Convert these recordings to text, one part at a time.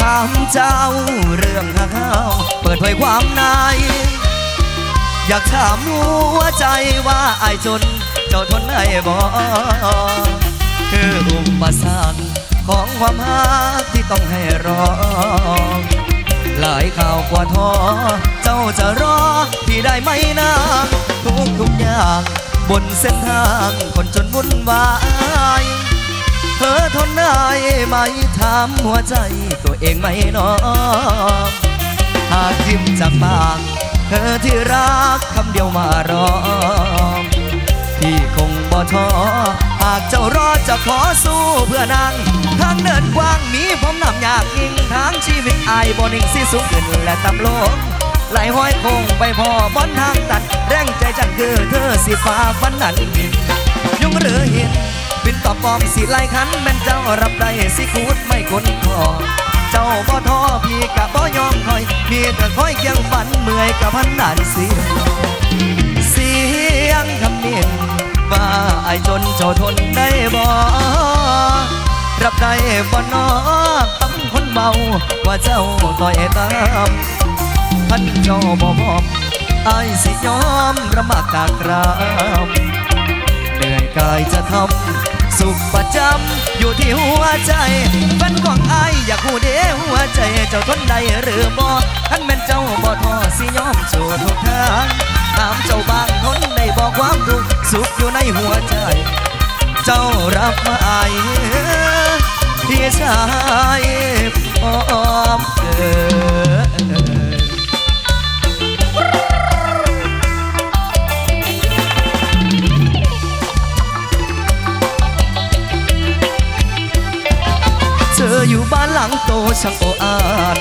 ถามเจ้าเรื่องข้าวเปิดเผยความในอยากถามหัวใจว่าไอ้ายจน เจ้าทนได้บ่คืออุปสรรคของความรักที่ต้องให้รอ หลายข่าวกว่าท้อเจ้าจะรอพี่ได้ไหมนางทุกทุกอย่าง บนเส้นทางคนจนวุ่นวาย เธอทนได้ไหมถามหัวใจตัวเองไหมน้องหากยิ้มจากปาก เธอที่รักคำเดียวมารอพี่คงบ่ท้อหากเจ้ารอจะขอสู้เพื่อนางทางเดินกว้างมีผมนำอยากยิ่งทางชีวิตอายบ่นิ่งสิสูงขึ้นและต่ำลงไหลห้อยคงไปพอบนทางตัด แรงใจจันคือเธอสิฟ้าฟันนันบิน ยุ่งหรือหิน บินต่อปอมสิไล่ขันแม่นเจ้ารับได้สิคูดไม่คนคอเจ้าบ่ท้อพี่กะบ่ยอมถอยมีแต่คอยเคียงฝันเมื่อยกับพันด่านเสียงเสียงคำเนียนว่าไอ้จนเจ้าทนได้บ่รับได้บ่นอคำคนเมาว่าเจ้าต่อยตามพันเจ้าบ่พร้อมไอ้สิยอมระมากกากรามเหนื่อยกายจะทำ สุขประจำอยู่ที่หัวใจฝันของอายอยากหูเดหัวใจเจ้าทนได้หรือบ่ท่านแม่นเจ้าบ่ทอสิยอมสู่ทุกทางถามเจ้าบางทนได้บอกความทุกสุขอยู่ในหัวใจ เจ้ารับมาอายพี่ชายอ้อมเออานหลังโตช่างโออาน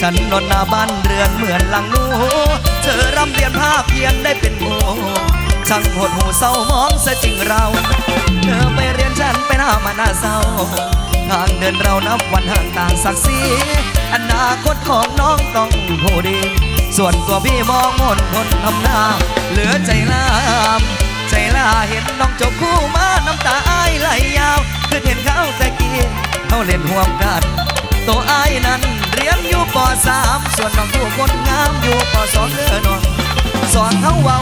ฉันนอนหน้าบ้านเรือนเหมือนหลังหนูเธอร่ำเรียนภาพเพียนได้เป็นโมช่างหดหูเศร้ามองซะจริงเรา เธอไปเรียนฉันไปหน้ามาหน้าเศร้าทางเดินเรานับวันห่างต่างศักดิ์ศรีอนาคตของน้องต้องโหดี ส่วนตัวพี่มองมนทนทำหน้า เหลือใจลามใจลาเห็นน้องจบคู่มาน้ำตาอ้ายไหลยาวคือเห็นเขาแต่กี้เขาเล่นห่วมกัน ตัวอ้นั้นเรียนอยู่ปสามส่วนน้องผู้คนงามอยู่ปสองเด้อน้องสอนเขาเว้า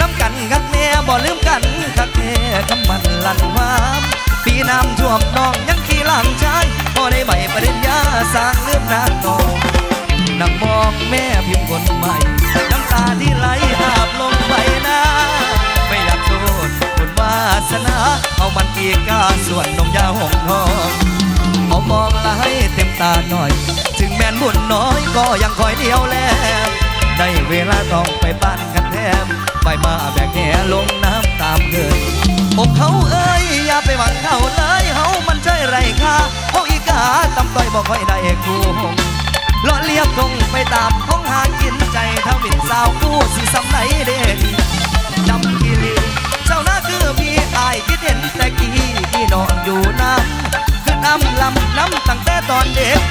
น้ำกันกักแน่บ่ลืมกันคักแน่คำมันลั่นวามปีน้ำท่วมน้องยังขี่หลังชายพอได้ใบปริญญาสร้างลืมนางนองนั่งมองแม่พิมาหน่อย ถึงแม้นบุญน้อยก็ยังคอยเดียวแลได้เวลาต้องไปบ้านกันแทมไปมาแบกแหลงน้ำตามเคยอกเขาเอ้ยอย่าไปหวังเขาเลยเฮามันใช่ไรค่าเขาอีกาตำต้อยบอกค่อยได้คู่เลาะเลียบตรงไปตามท้องหากินใจถ้าวินสาวกู้สิสำไหนเด่นจำกิลีเจ้าหน้าคือพี่อายคิดเห็นแต่กี้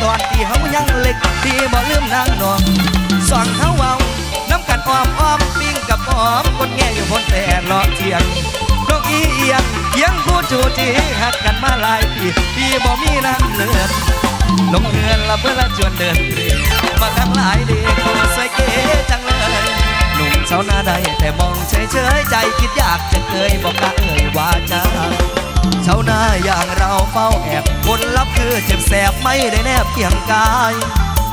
ตอนที่เฮายังเล็กที่บ่ลืมนางนองสอนเขาเว้าน้ำกันอ้อมอ้อมปิ้งกับอ้อมคนแง่อยู่บนแต่เลาะเทียงนกอีเอียงเอียงผู้จูจีหักกันมาหลายปีพี่บ่มีน้ำเลือดลงเงินละเพื่อละจวนเดินมาทั้งหลายดีคงสวยเก๋จังเลยหนุ่มเช้าหน้าใดแต่มองเฉยเฉยใจคิดอยากจะเคยบอกกะเอ่ยว่าจะเช้าหน้าอย่างเราเฝ้า เจ็บแสบไม่ได้แนบเคียงกาย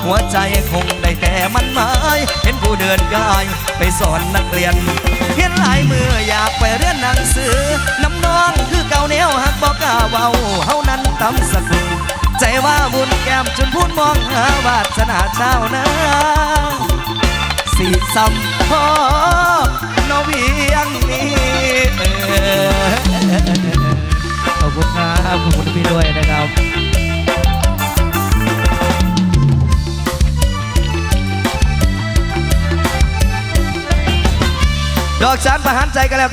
หัวใจคงได้แต่มันหมายเห็นผู้เดินกายไปสอนนักเรียน เห็นหลายมืออยากไปเรียนหนังสือน้ำน้องคือเก่าแนวหักบอกก้าเว้าเฮานั้นตำสกุลใจว่าบุญแก้มจนพูดมองหาวาสนาเช้านะสีสัมพอนเวียงนี้เออขอบคุณครับขอบคุณพี่ด้วยนะครับ ดอกชันประหารใจกันแล้ว